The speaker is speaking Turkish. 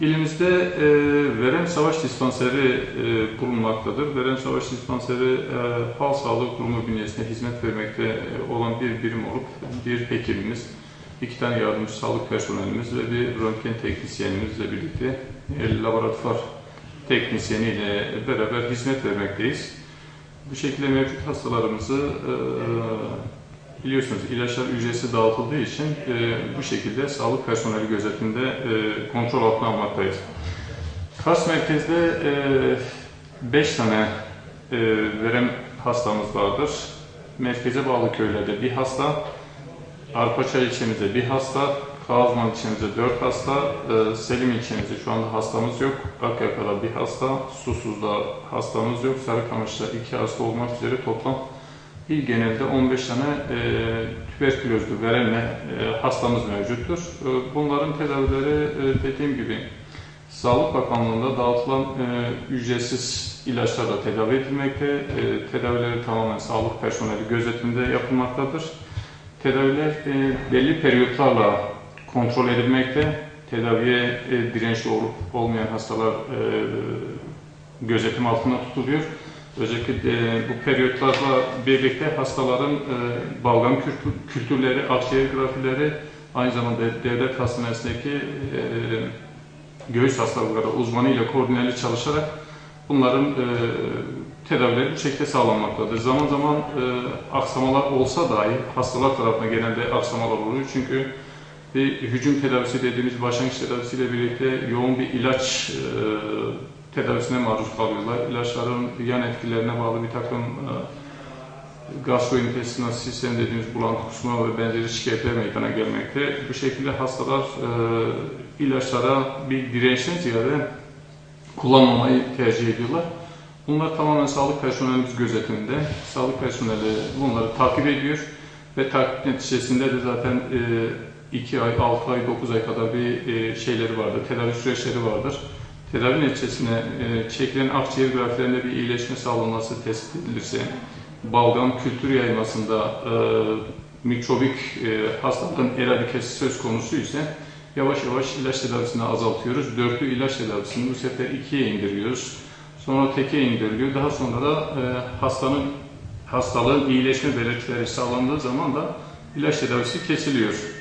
İlimizde e, Verem Savaş Dispanseri e, bulunmaktadır. Verem Savaş Dispanseri e, Halk Sağlığı Kurumu bünyesinde hizmet vermekte e, olan bir birim olup bir hekimimiz, iki tane yardımcı sağlık personelimiz ve bir röntgen teknisyenimizle birlikte e, laboratuvar teknisyeniyle beraber hizmet vermekteyiz. Bu şekilde mevcut hastalarımızı e, biliyorsunuz ilaçlar ücretsiz dağıtıldığı için e, bu şekilde sağlık personeli gözetiminde e, kontrol altına almaktayız. Kars merkezde 5 tane e, verem hastamız vardır. Merkeze bağlı köylerde bir hasta, Arpaçay ilçemizde bir hasta, Kağızman ilçemizde 4 hasta, e, Selim ilçemizde şu anda hastamız yok. Akyaka'da bir hasta, Susuz'da hastamız yok. Sarıkamış'ta 2 hasta olmak üzere toplam İl genelde 15 tane e, tüberkülozlu verenle e, hastamız mevcuttur. E, bunların tedavileri e, dediğim gibi Sağlık Bakanlığı'nda dağıtılan e, ücretsiz ilaçlarla tedavi edilmekte. E, tedavileri tamamen sağlık personeli gözetiminde yapılmaktadır. Tedaviler e, belli periyotlarla kontrol edilmekte. Tedaviye e, dirençli olup olmayan hastalar e, gözetim altında tutuluyor. Özellikle e, bu periyotlarla birlikte hastaların e, kültürleri, akciğer grafileri, aynı zamanda devlet hastanesindeki e, göğüs hastalıkları uzmanıyla koordineli çalışarak bunların e, tedavileri bu şekilde sağlanmaktadır. Zaman zaman aksamalar olsa dahi hastalar tarafından genelde aksamalar oluyor. Çünkü bir hücum tedavisi dediğimiz başlangıç tedavisiyle birlikte yoğun bir ilaç e, tedavisine maruz kalıyorlar. İlaçların yan etkilerine bağlı bir takım e, gastrointestinal sistem dediğimiz bulantı kusma ve benzeri şikayetler meydana gelmekte. Bu şekilde hastalar e, ilaçlara bir dirençten ziyade kullanmamayı tercih ediyorlar. Bunlar tamamen sağlık personelimiz gözetiminde. Sağlık personeli bunları takip ediyor ve takip neticesinde de zaten 2 ay, 6 ay, 9 ay kadar bir e, şeyleri vardır, tedavi süreçleri vardır. Tedavi neticesinde e, çekilen akciğer grafilerinde bir iyileşme sağlanması tespit edilirse, balgam kültür yaymasında e, mikrobik e, hastalığın eradikesi söz konusu ise yavaş yavaş ilaç tedavisini azaltıyoruz. Dörtlü ilaç tedavisini bu sefer ikiye indiriyoruz. Sonra teke indiriliyor. Daha sonra da e, hastanın hastalığın iyileşme belirtileri sağlandığı zaman da ilaç tedavisi kesiliyor.